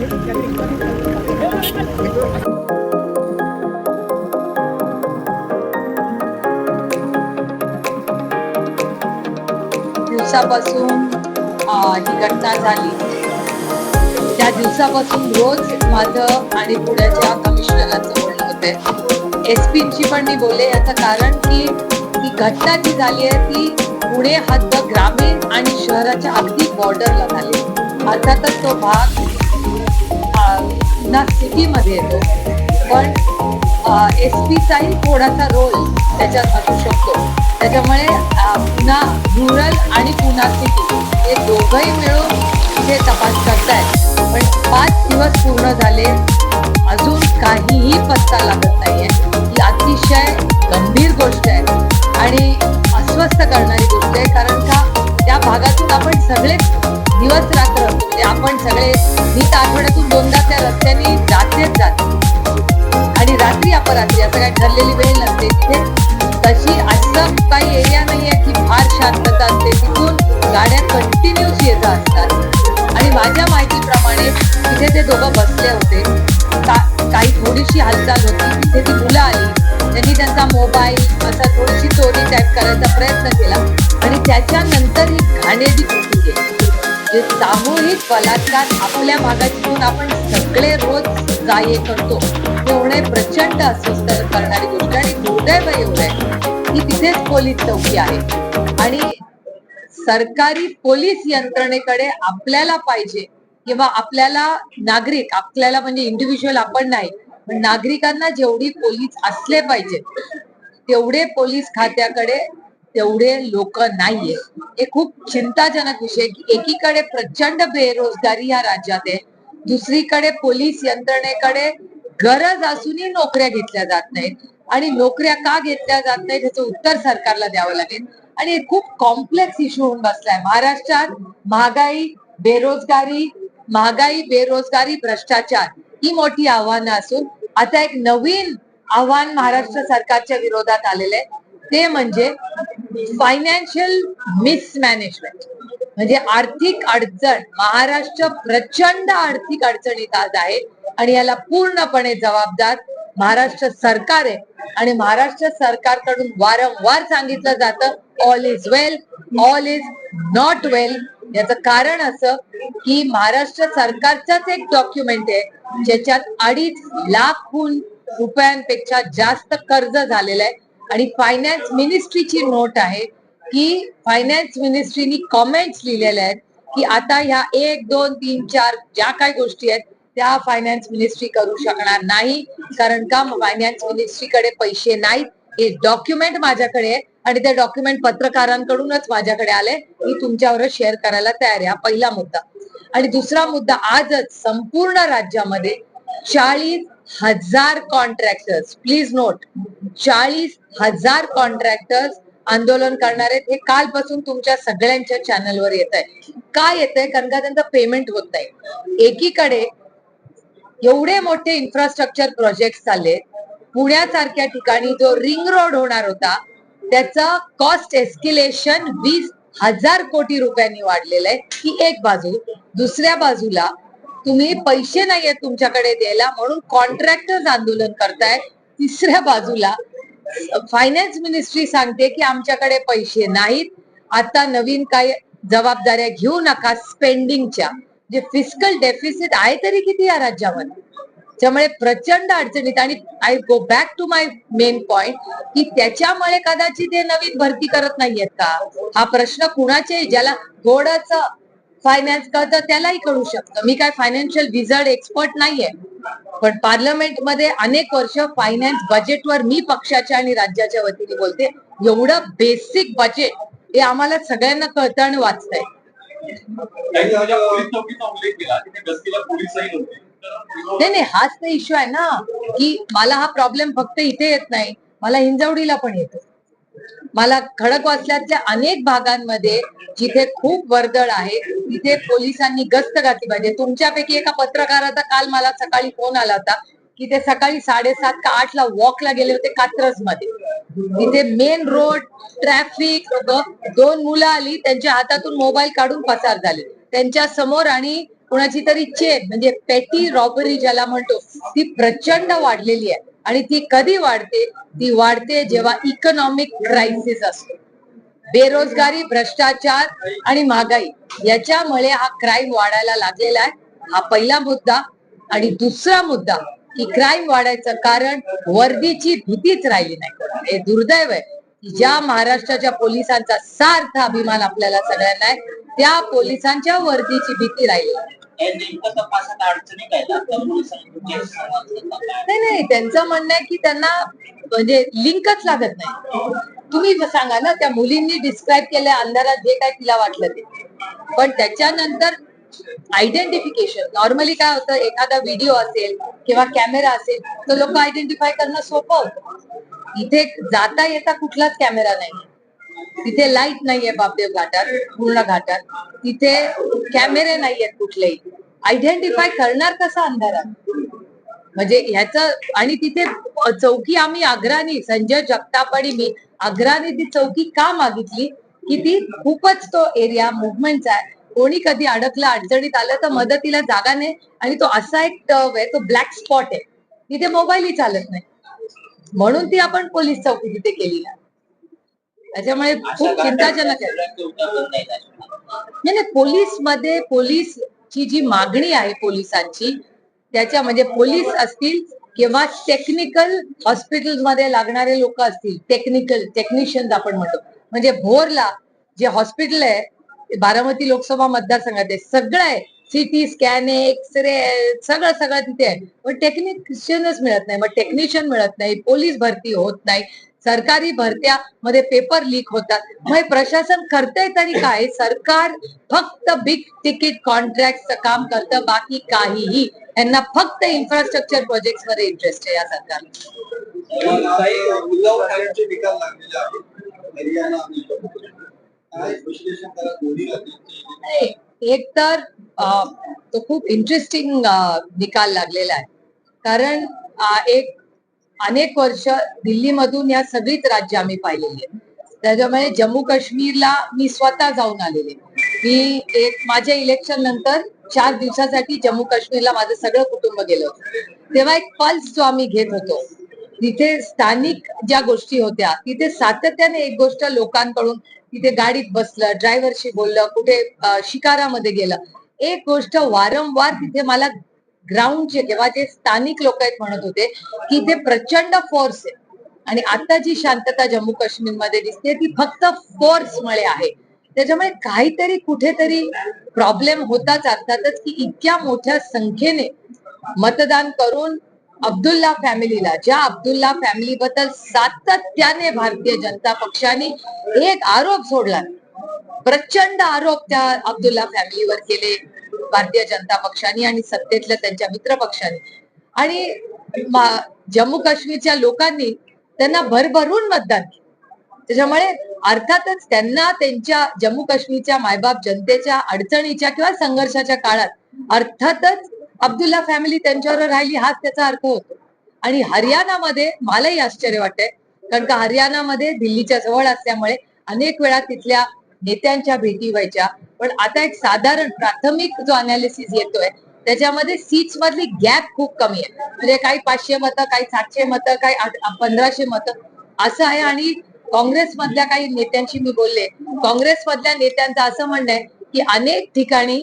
दिवसापासून ही घटना झाली. त्या दिवसापासून रोज माझं आणि पुण्याच्या कमिशनरांचं बोलणं होतंय. एस ची पण मी बोलले याचं कारण की ही घटना जी झाली आहे ती पुणे हद्द ग्रामीण आणि शहराच्या अगदी बॉर्डरला झाली. अर्थातच तो भाग अं, पुन्हा सिटीमध्ये येतो. पण एस पीचाही थोडासा रोल त्याच्यात असू शकतो. त्याच्यामुळे पुन्हा रुरल आणि पुन्हा सिटी हे दोघंही मिळून तिथे तपास करतायत. पण पाच दिवस पूर्ण झाले अजून काहीही पत्ता लागत नाहीये. ही अतिशय गंभीर गोष्ट आहे आणि अस्वस्थ करणारी गोष्ट आहे. कारण का त्या भागातून आपण सगळे दिवस रात्र म्हणजे आपण सगळे मी तर आठवड्यातून दोनदा त्या रस्त्याने जातेच जाते. आणि रात्री अपरात्री असं काही ठरलेली वेळ नसते. तिथे तशी असं काही एरिया नाहीये की फार शांतता असते. तिथून गाड्या कंटिन्यूस येत असतात. आणि माझ्या माहितीप्रमाणे तिथे ते दोघं बसले होते. काही थोडीशी हालचाल होती. तिथे ती मुलं आली. त्यांनी त्यांचा मोबाईल असा थोडीशी चोरी टाईप करायचा प्रयत्न केला. आणि त्याच्यानंतर ही घाणेरडी कृती केली. जे सामूहिक बलात्कार आपल्या भागातून आपण सगळे रोज जाये करतो. ते होणे प्रचंड अस्वस्थ करणारी गोष्ट आणि दुर्दैव एवढं आहे की तिथेच पोलीस चौकी आहे. आणि सरकारी पोलीस यंत्रणेकडे आपल्याला पाहिजे किंवा आपल्याला नागरिक आपल्याला म्हणजे इंडिव्हिज्युअल आपण नाही पण नागरिकांना जेवढी पोलीस असले पाहिजे तेवढे पोलीस खात्याकडे तेवढे लोक नाहीये. हे खूप चिंताजनक विषय की एकीकडे प्रचंड बेरोजगारी या राज्यात आहे दुसरीकडे पोलीस यंत्रणेकडे गरज असूनही नोकऱ्या घेतल्या जात नाहीत. आणि नोकऱ्या का घेतल्या जात नाहीत ह्याचं उत्तर सरकारला द्यावं लागेल. आणि हे खूप कॉम्प्लेक्स इश्यू होऊन बसलाय. महाराष्ट्रात महागाई बेरोजगारी महागाई बेरोजगारी भ्रष्टाचार ही मोठी आव्हानं असून आता एक नवीन आव्हान महाराष्ट्र सरकारच्या विरोधात आलेलं आहे. ते म्हणजे फायनान्शियल मिसमॅनेजमेंट म्हणजे आर्थिक अडचण महाराष्ट्र प्रचंड आर्थिक अडचणीत आज आहे आणि याला पूर्णपणे जबाबदार महाराष्ट्र सरकार आहे. आणि महाराष्ट्र सरकारकडून वारंवार सांगितलं जातं all is well all is not well याचं कारण असं की महाराष्ट्र सरकारचाच एक डॉक्युमेंट आहे ज्याच्यात अडीच लाखहून रुपयांपेक्षा जास्त कर्ज झालेलं आहे. आणि फायनान्स मिनिस्ट्रीची नोट आहे की फायनान्स मिनिस्ट्रीनी कॉमेंट्स लिहिलेल्या आहेत की आता ह्या एक दोन तीन चार ज्या काही गोष्टी आहेत त्या फायनान्स मिनिस्ट्री करू शकणार नाही. कारण का? फायनान्स मिनिस्ट्रीकडे पैसे नाहीत. हे डॉक्युमेंट माझ्याकडे आहे आणि ते डॉक्युमेंट पत्रकारांकडूनच माझ्याकडे आले. मी तुमच्यावर शेअर करायला तयार आहे. हा पहिला मुद्दा. आणि दुसरा मुद्दा आजच संपूर्ण राज्यामध्ये चाळीस हजार कॉन्ट्रॅक्टर्स प्लीज नोट चाळीस हजार कॉन्ट्रॅक्टर्स आंदोलन करणार आहेत. हे कालपासून तुमच्या सगळ्यांच्या चॅनलवर येत आहे. का येत आहे? कारण का त्यांचं पेमेंट होत नाही. एकीकडे एवढे मोठे इन्फ्रास्ट्रक्चर प्रोजेक्ट चालले पुण्यासारख्या ठिकाणी जो रिंग रोड होणार होता त्याचा कॉस्ट एस्किलेशन वीस हजार कोटी रुपयांनी वाढलेलं आहे. ही एक बाजू. दुसऱ्या बाजूला तुम्ही पैसे नाहीयेत तुमच्याकडे द्यायला म्हणून कॉन्ट्रॅक्टर्स आंदोलन करताय तिसऱ्या बाजूला. फायनान्स मिनिस्ट्री सांगते की आमच्याकडे पैसे नाहीत. आता नवीन काही जबाबदाऱ्या घेऊ नका स्पेंडिंगच्या जे फिस्कल डेफिसिट आहे तरी किती या राज्यामध्ये? त्यामुळे प्रचंड अडचणीत आणि I go back to my main point की त्याच्यामुळे कदाचित हे नवीन भरती करत नाहीयेत का? हा प्रश्न कुणाचे ज्याला थोडासा फायनान्स कळतं त्यालाही कळू शकतं. मी काय फायनान्शियल विझर्ड एक्सपर्ट नाहीये. पण पार्लमेंटमध्ये अनेक वर्ष फायनान्स बजेटवर मी पक्षाच्या आणि राज्याच्या वतीने बोलते. एवढं बेसिक बजेट हे आम्हाला सगळ्यांना कळतं आणि वाचतंय. नाही नाही हाच तर इश्यू आहे ना की मला हा प्रॉब्लेम फक्त इथे येत नाही. मला हिंजवडीला पण येतो. मला खडकवासल्यातल्या अनेक भागांमध्ये जिथे खूप वर्दळ आहे तिथे पोलिसांनी गस्त घातली पाहिजे. तुमच्यापैकी एका पत्रकाराचा काल मला सकाळी फोन आला होता की ते सकाळी साडेसात का आठ ला वॉकला गेले होते कात्रजमध्ये तिथे मेन रोड ट्रॅफिक दोन मुलं आली त्यांच्या हातातून मोबाईल काढून पसार झाले. त्यांच्यासमोर आणि कुणाची तरी चेन म्हणजे पेटी रॉबरी ज्याला म्हणतो ती प्रचंड वाढलेली आहे. आणि ती कधी वाढते? ती वाढते जेव्हा इकॉनॉमिक क्रायसिस असतो. बेरोजगारी भ्रष्टाचार आणि महागाई याच्यामुळे हा क्राईम वाढायला लागलेला आहे. हा पहिला मुद्दा आणि दुसरा मुद्दा की क्राईम वाढायचं कारण वर्दीची भीतीच राहिली नाही हे दुर्दैव आहे. की ज्या महाराष्ट्राच्या पोलिसांचा सार्थ अभिमान आपल्याला सगळ्यांना आहे त्या पोलिसांच्या वर्दीची भीती राहिली. नाही. नेमकं तपासात अडचणी काय? म्हणजे नाही नाही त्यांचं म्हणणं आहे की त्यांना म्हणजे लिंकच लागत नाही. तुम्ही सांगा ना त्या मुलींनी डिस्क्राईब केल्या अंधारात जे काय तिला वाटलं ते. पण त्याच्यानंतर आयडेंटिफिकेशन नॉर्मली काय होतं एखादा व्हिडिओ असेल किंवा कॅमेरा असेल तर लोक आयडेंटिफाय करणं सोपं होतं. इथे जाता येता कुठलाच कॅमेरा नाही. तिथे लाइट नाहीये बापदेव घाटात पूर्ण घाटात. तिथे कॅमेरे नाहीयेत कुठलेही. आयडेंटिफाय करणार कसा अंधारात? म्हणजे ह्याच आणि तिथे चौकी आम्ही आग्रानी संजय जगताप आणि मी आग्राने ती चौकी का मागितली? की ती खूपच तो एरिया मुवमेंटचा आहे. कोणी कधी अडकलं अडचणीत आलं तर मदतीला जागा नाही. आणि तो असा एक टर्व आहे तो ब्लॅक स्पॉट आहे. तिथे मोबाईलही चालत नाही. म्हणून ती आपण पोलीस चौकी तिथे केली ना. त्याच्यामुळे खूप चिंताजनक आहे. नाही? नाही पोलीसमध्ये पोलीसची जी मागणी आहे पोलिसांची त्याच्या म्हणजे पोलीस असतील किंवा टेक्निकल हॉस्पिटलमध्ये लागणारे लोक असतील टेक्निकल टेक्निशियन्स आपण म्हणतो. म्हणजे भोरला जे हॉस्पिटल आहे बारामती लोकसभा मतदारसंघात आहे सगळं आहे. सिटी स्कॅन आहे एक्सरे सगळं सगळं तिथे आहे. पण टेक्निशियनच मिळत नाही. मग टेक्निशियन मिळत नाही पोलीस भरती होत नाही. सरकारी भरत्या मध्ये पेपर लीक होतात मग प्रशासन करतंय तरी काय? सरकार फक्त बिग तिकीट कॉन्ट्रॅक्टचं काम करतं बाकी काहीही. यांना फक्त इन्फ्रास्ट्रक्चर प्रोजेक्टमध्ये इंटरेस्ट आहे या सरकारला. एक तर तो खूप इंटरेस्टिंग निकाल लागलेला आहे. कारण एक अनेक वर्ष दिल्लीमधून या सगळीच राज्य आम्ही पाहिलेली आहेत. त्याच्यामुळे जम्मू काश्मीरला मी स्वतः जाऊन आलेले मी एक माझ्या इलेक्शन नंतर चार दिवसासाठी जम्मू काश्मीरला माझं सगळं कुटुंब गेलं होतं. तेव्हा एक पल्स जो आम्ही घेत होतो तिथे स्थानिक ज्या गोष्टी होत्या तिथे सातत्याने एक गोष्ट लोकांकडून तिथे गाडीत बसलं ड्रायव्हरशी बोललं कुठे शिकारामध्ये गेलं. एक गोष्ट वारंवार तिथे मला ग्राउंड जेव्हा जे स्थानिक लोक आहेत म्हणत होते की ते प्रचंड फोर्स आहे. आणि आता जी शांतता जम्मू काश्मीरमध्ये दिसते ती फक्त फोर्समुळे आहे. त्याच्यामुळे काहीतरी कुठेतरी प्रॉब्लेम होताच अर्थातच की इतक्या मोठ्या संख्येने मतदान करून अब्दुल्ला फॅमिलीला ज्या अब्दुल्ला फॅमिली बद्दल सातत्याने भारतीय जनता पक्षाने एक आरोप सोडला. प्रचंड आरोप त्या अब्दुल्ला फॅमिलीवर केले. भारतीय जनता पक्षाने आणि सत्तेतल्या त्यांच्या मित्र पक्षाने. आणि जम्मू काश्मीरच्या लोकांनी त्यांना भरभरून मतदान केलं. त्याच्यामुळे अर्थातच त्यांना त्यांच्या जम्मू काश्मीरच्या मायबाप जनतेच्या अडचणीच्या किंवा संघर्षाच्या काळात अर्थातच अब्दुल्ला फॅमिली त्यांच्यावर राहिली हाच त्याचा अर्थ होतो. आणि हरियाणामध्ये मलाही आश्चर्य वाटतंय कारण का हरियाणामध्ये दिल्लीच्या जवळ असल्यामुळे अनेक वेळा तिथल्या नेत्यांच्या भेटी व्हायच्या. पण आता एक साधारण प्राथमिक जो अनालिसिस येतोय त्याच्यामध्ये सीट्स मधली गॅप खूप कमी आहे. म्हणजे काही पाचशे मतं काही सातशे मतं काही पंधराशे मतं. असं आहे आणि काँग्रेस मधल्या काही नेत्यांशी मी बोलले. काँग्रेस मधल्या नेत्यांचं असं म्हणणं आहे की अनेक ठिकाणी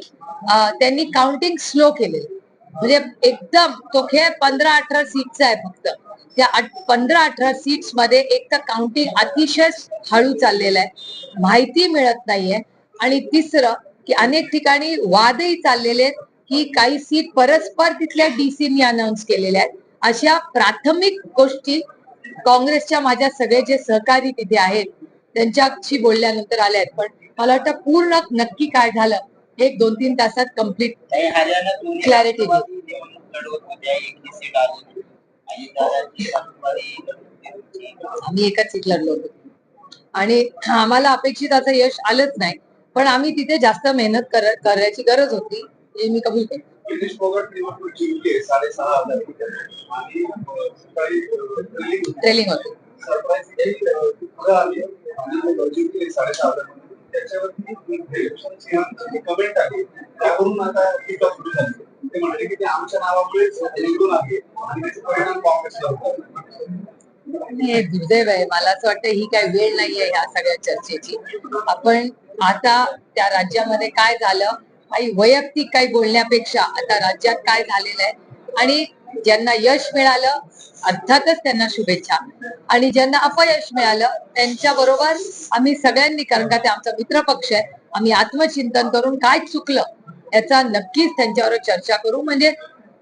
त्यांनी काउंटिंग स्लो केलेलं म्हणजे एकदम तो खेळ पंधरा अठरा सीटचा आहे फक्त. त्या पंधरा अठरा सीट्समध्ये एक तर काउंटिंग अतिशय हळू चाललेलं आहे. माहिती मिळत नाहीये. आणि तिसरं की अनेक ठिकाणी वादही चाललेले आहेत की काही सीट परस्पर तिथल्या डीसीनी अनाऊन्स केलेल्या आहेत. अशा प्राथमिक गोष्टी काँग्रेसच्या माझ्या सगळे जे सहकारी तिथे आहेत त्यांच्याशी बोलल्यानंतर आल्या आहेत. पण मला वाटतं पूर्ण नक्की काय झालं एक दोन तीन तासात कंप्लीट ही सातबारी आम्ही एकाच सीट लढलो होतो. आणि आम्हाला अपेक्षित असं यश आलंच नाही. पण आम्ही तिथे जास्त मेहनत कर- करायची गरज होती हे मी कबूल केलं. ट्रेलिंग होती. Surprisingly, आली कमेंट आहे त्यावरून आता टीका सुरू झाली ते म्हणाले की ते आमच्या नावामुळेच निवडून आले आणि त्याचे परिणाम काँग्रेसला होतात हे दुर्दैव आहे. मला असं वाटतं ही काय वेळ नाहीये ह्या सगळ्या चर्चेची. आपण आता त्या राज्यामध्ये काय झालं? काही वैयक्तिक काही बोलण्यापेक्षा आता राज्यात काय झालेलं आहे? आणि ज्यांना यश मिळालं अर्थातच त्यांना शुभेच्छा. आणि ज्यांना अपयश मिळालं त्यांच्या बरोबर आम्ही सगळ्यांनी कारण का ते आमचा मित्र पक्ष आहे आम्ही आत्मचिंतन करून काय चुकलं याचा नक्कीच त्यांच्यावर चर्चा करू. म्हणजे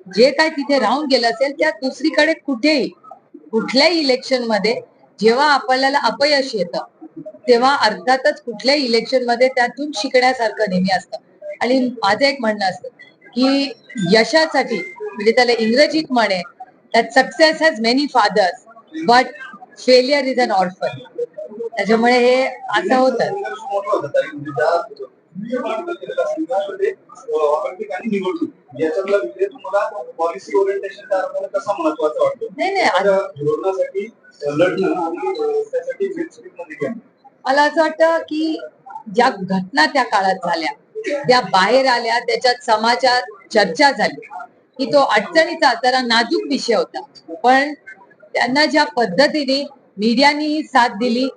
जे काय तिथे राहून गेलं असेल त्या दुसरीकडे कुठेही कुठल्याही इलेक्शनमध्ये जेव्हा आपल्याला अपयश येतं तेव्हा अर्थातच कुठल्याही इलेक्शनमध्ये त्यातून शिकण्यासारखं नेहमी असतं. आणि माझं एक म्हणणं असतं की यशासाठी म्हणजे त्याला इंग्रजीत म्हणे that success has many fathers but failure is an orphan त्याच्यामुळे हे असं होत. मला असं वाटतं की ज्या घटना त्या काळात झाल्या त्या बाहेर आल्या त्याच्यात समाजात चर्चा झाली. की तो अडचणीचा जरा नाजूक विषय होता. पण त्यांना ज्या पद्धतीने मीडियानी साथ दिली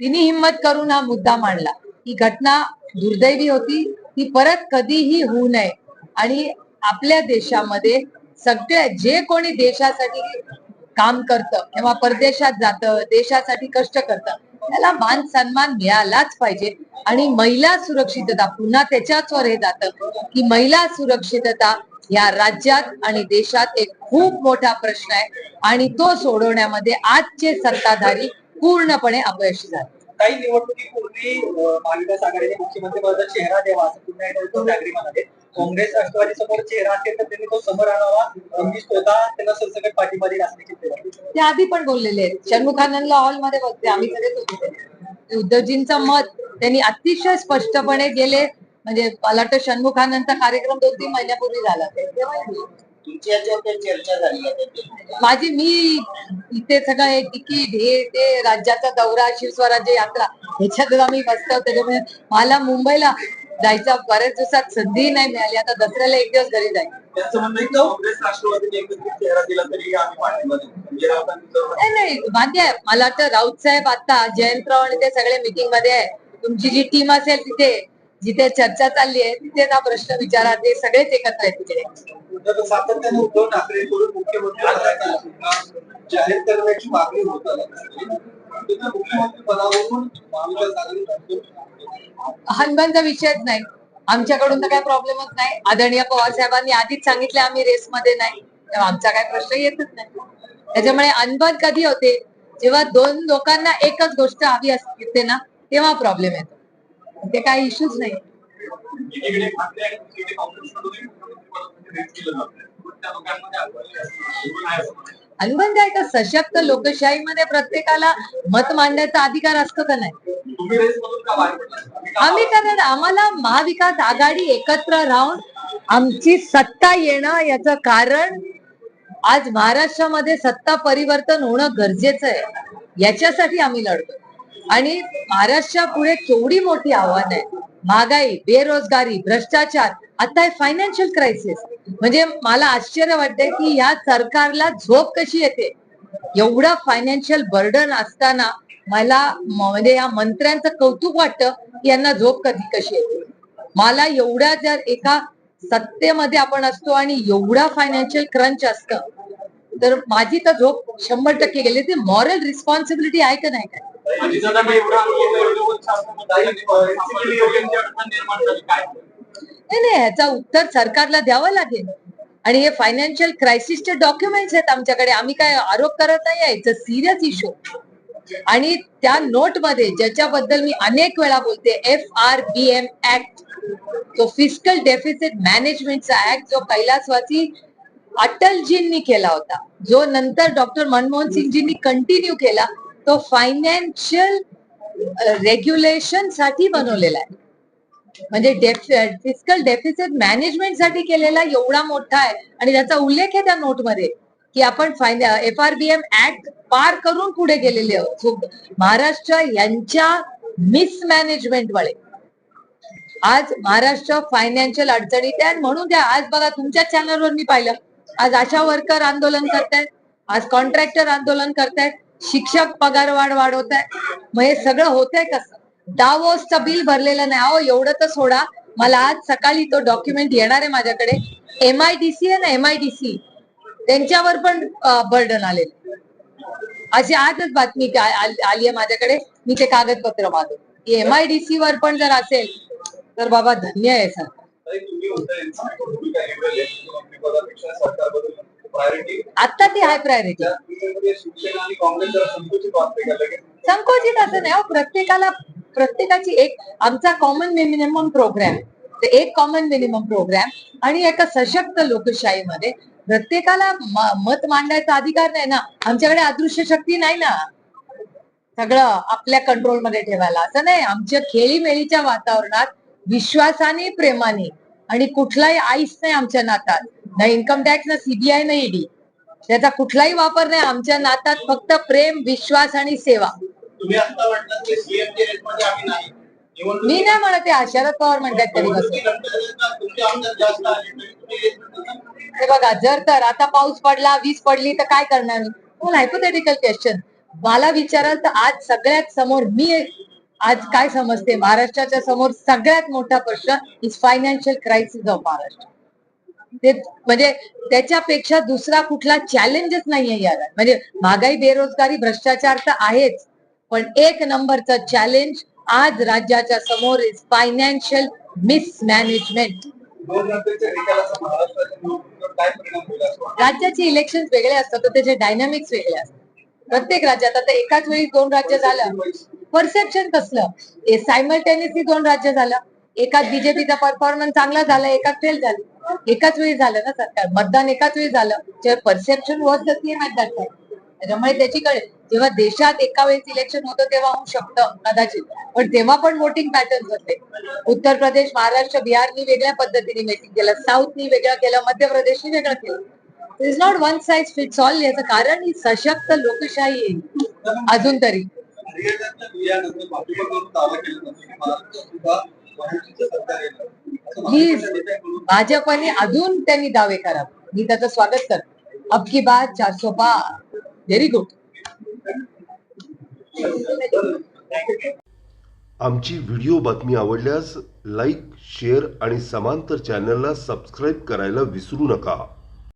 तिने हिंमत करून हा मुद्दा मांडला. ही घटना दुर्दैवी होती. ती परत कधीही होऊ नये. आणि आपल्या देशामध्ये सगळे जे कोणी देशासाठी काम करतं किंवा परदेशात जातं देशासाठी कष्ट करतं. त्याला मान सन्मान मिळालाच पाहिजे. आणि महिला सुरक्षितता पुन्हा त्याच्याच वर हे जातं की महिला सुरक्षितता या राज्यात आणि देशात एक खूप मोठा प्रश्न आहे. आणि तो सोडवण्यामध्ये आजचे सत्ताधारी पूर्णपणे अपयशी झाले. काही निवडणुकीपूर्वी महाविकास आघाडीने मुख्यमंत्री पदाचा चेहरा द्यावा असं पुन्हा एकदा उद्धव ठाकरे म्हणाले काँग्रेस राष्ट्रवादी समोर चेहरा असेल तर त्यांनी तो समोर आणावा. मी स्वतः त्यांना सरसकट पाठिंबा देईल असं देखील ते आधी पण बोललेले आहेत. शण्मुखानंदला हॉलमध्ये बघते. आम्ही सगळेच होते उद्धवजींचं मत त्यांनी अतिशय स्पष्टपणे गेले. म्हणजे मला वाटतं शण्मुखानंदचा कार्यक्रम दोन तीन महिन्यापूर्वी झाला? माझी मी इथे सगळं हे तिकीट हे ते राज्याचा दौरा शिवस्वराज्य यात्रा ह्याच्यात आम्ही मस्त त्याच्यामुळे मला मुंबईला जायचा बऱ्याच दिवसात संधी नाही मिळाली. आता दसऱ्याला एक दिवस घरी जाईल म्हणजे नाही नाही मान्य आहे. मला वाटतं राऊत साहेब आता जयंतराव आणि ते सगळे मीटिंगमध्ये आहे. तुमची जी टीम असेल तिथे जिथे चर्चा चालली आहे तिथे हा प्रश्न विचारा. ते सगळेच एकत्र आहेत तिकडे सातत्याने उद्धव ठाकरेंकडून मुख्यमंत्री पदाचा जाहीर करण्याची मागणी होत हनुमानचा विषयच नाही. आमच्याकडून तर काही प्रॉब्लेमच नाही. आदरणीय पवार साहेबांनी आधीच सांगितले आम्ही रेसमध्ये नाही. तेव्हा आमचा काय प्रश्न येतच नाही. त्याच्यामुळे अनबन कधी होते? जेव्हा दोन लोकांना एकच गोष्ट हवी असते ना तेव्हा प्रॉब्लेम येतो. ते काही इश्यूज नाही. आणि आहे. काय का सशक्त लोकशाहीमध्ये प्रत्येकाला मत मांडण्याचा अधिकार असतो का नाही? आम्ही कारण आम्हाला महाविकास आघाडी एकत्र राहून आमची सत्ता येणं याचं कारण आज महाराष्ट्रामध्ये सत्ता परिवर्तन होणं गरजेचं आहे. याच्यासाठी आम्ही लढतो आणि महाराष्ट्रापुढे केवढी मोठी आव्हान आहे. महागाई बेरोजगारी भ्रष्टाचार आता हे फायनान्शियल क्रायसिस म्हणजे मला आश्चर्य वाटतंय की या सरकारला झोप कशी येते? एवढा फायनान्शियल बर्डन असताना मला म्हणजे या मंत्र्यांचं कौतुक वाटतं की यांना झोप कधी कशी येते? मला एवढ्या जर एका सत्तेमध्ये आपण असतो आणि एवढा फायनान्शियल क्रंच असतं तर माझी तर झोप शंभर टक्के गेली. ती मॉरल रिस्पॉन्सिबिलिटी आहे का नाही? काय नाही नाही ह्याचा उत्तर सरकारला द्यावं लागेल. आणि हे फायनान्शियल क्रायसिसचे डॉक्युमेंट्स आहेत आमच्याकडे. आम्ही काय आरोप करत नाही इट्स अ सिरियस इश्यू आणि त्या नोटमध्ये ज्याच्याबद्दल मी अनेक वेळा बोलते F R B M act तो फिस्कल डेफिसिट मॅनेजमेंटचा ऍक्ट जो कैलासवासी अटलजींनी केला होता जो नंतर डॉक्टर मनमोहन सिंगजींनी कंटिन्यू केला तो फायनान्शियल रेग्युलेशन uh, साठी बनवलेला आहे. म्हणजे फिजिकल डेफिसिट मॅनेजमेंटसाठी केलेला एवढा मोठा आहे. आणि त्याचा उल्लेख आहे त्या नोटमध्ये की आपण F R B M act पार करून पुढे गेलेले आहोत. महाराष्ट्र यांच्या मिसमॅनेजमेंटमुळे आज महाराष्ट्र फायनान्शियल अडचणीत आहे आणि म्हणून त्या आज बघा तुमच्या चॅनलवर मी पाहिलं. आज आशा वर्कर आंदोलन करतायत आज कॉन्ट्रॅक्टर आंदोलन करतायत. शिक्षक पगार वाढ वाढवत आहे मग हे सगळं होतंय कसं? दावोसचं बिल भरलेलं नाही. अहो एवढं तर सोडा. मला आज सकाळी तो डॉक्युमेंट येणार आहे माझ्याकडे. एम आय डी सी आहे ना एम आय डी सी त्यांच्यावर पण बर्डन आले अशी आजच बातमी आली आहे माझ्याकडे. मी ते कागदपत्र मागव एम आय डी सी वर पण जर असेल तर बाबा धन्य आहे सर. आता ती हाय प्रायोरिटी संकोचित असं नाही हो, प्रत्येकाला प्रत्येकाची एक आमचा कॉमन मिनिमम प्रोग्राम एक कॉमन मिनिमम प्रोग्राम आणि एका सशक्त लोकशाहीमध्ये प्रत्येकाला मत मांडायचा अधिकार नाही ना. आमच्याकडे अदृश्य शक्ती नाही ना. सगळं आपल्या कंट्रोलमध्ये ठेवायला. असं नाही. आमच्या खेळीमेळीच्या वातावरणात विश्वासाने प्रेमाने आणि कुठलाही आईस नाही आमच्या नातात ना इन्कम टॅक्स ना सीबीआय ना ईडी त्याचा कुठलाही वापर नाही. आमच्या नातात फक्त प्रेम विश्वास आणि सेवा. मी नाही म्हणत आहे. शरद पवार म्हणतात तरी. हे बघा जर तर आता पाऊस पडला वीज पडली तर काय करणार मी? हायपोथेटिकल क्वेश्चन मला विचाराल तर आज सगळ्यात समोर मी आज काय समजते? महाराष्ट्राच्या समोर सगळ्यात मोठा प्रश्न is financial crisis of Maharashtra ते म्हणजे त्याच्यापेक्षा दुसरा कुठला चॅलेंजच नाहीये याला. म्हणजे महागाई बेरोजगारी भ्रष्टाचार तर आहेच. पण एक नंबरचं चॅलेंज आज राज्याच्या समोर इज फायनान्शियल मिसमॅनेजमेंट राज्याचे इलेक्शन वेगळे असतात तर त्याचे डायनामिक्स वेगळे असतात. प्रत्येक राज्यात आता एकाच वेळी दोन राज्य झालं. परसेप्शन कसलं? सायमल्टेनियसली दोन राज्य झालं. एकाच बीजेपीचा परफॉर्मन्स चांगला झाला एकाच फेल झालं. एकाच वेळी झालं ना सरकार? मतदान एकाच वेळी झालं. Perception was the same at that time त्याच्यामुळे त्याची कळेल. जेव्हा देशात एका वेळेस इलेक्शन होतं तेव्हा होऊ शकतं कदाचित. पण तेव्हा पण वोटिंग पॅटर्न होते. उत्तर प्रदेश महाराष्ट्र बिहारनी वेगळ्या पद्धतीने मेटिंग केलं. साऊथनी वेगळं केलं. मध्य प्रदेशनी वेगळं केलं. Is not one size fits all याचं कारण ही सशक्त लोकशाही आहे. अजून तरी. हरियाणातल्या प्लीज भाजपने अजून त्यांनी दावे करावे. मी त्याचं स्वागत करते. अब की बात चारसो पा व्हेरी गुड आमची व्हिडिओ बातमी आवडल्यास लाईक शेअर आणि समांतर चॅनलला सबस्क्राईब करायला विसरू नका.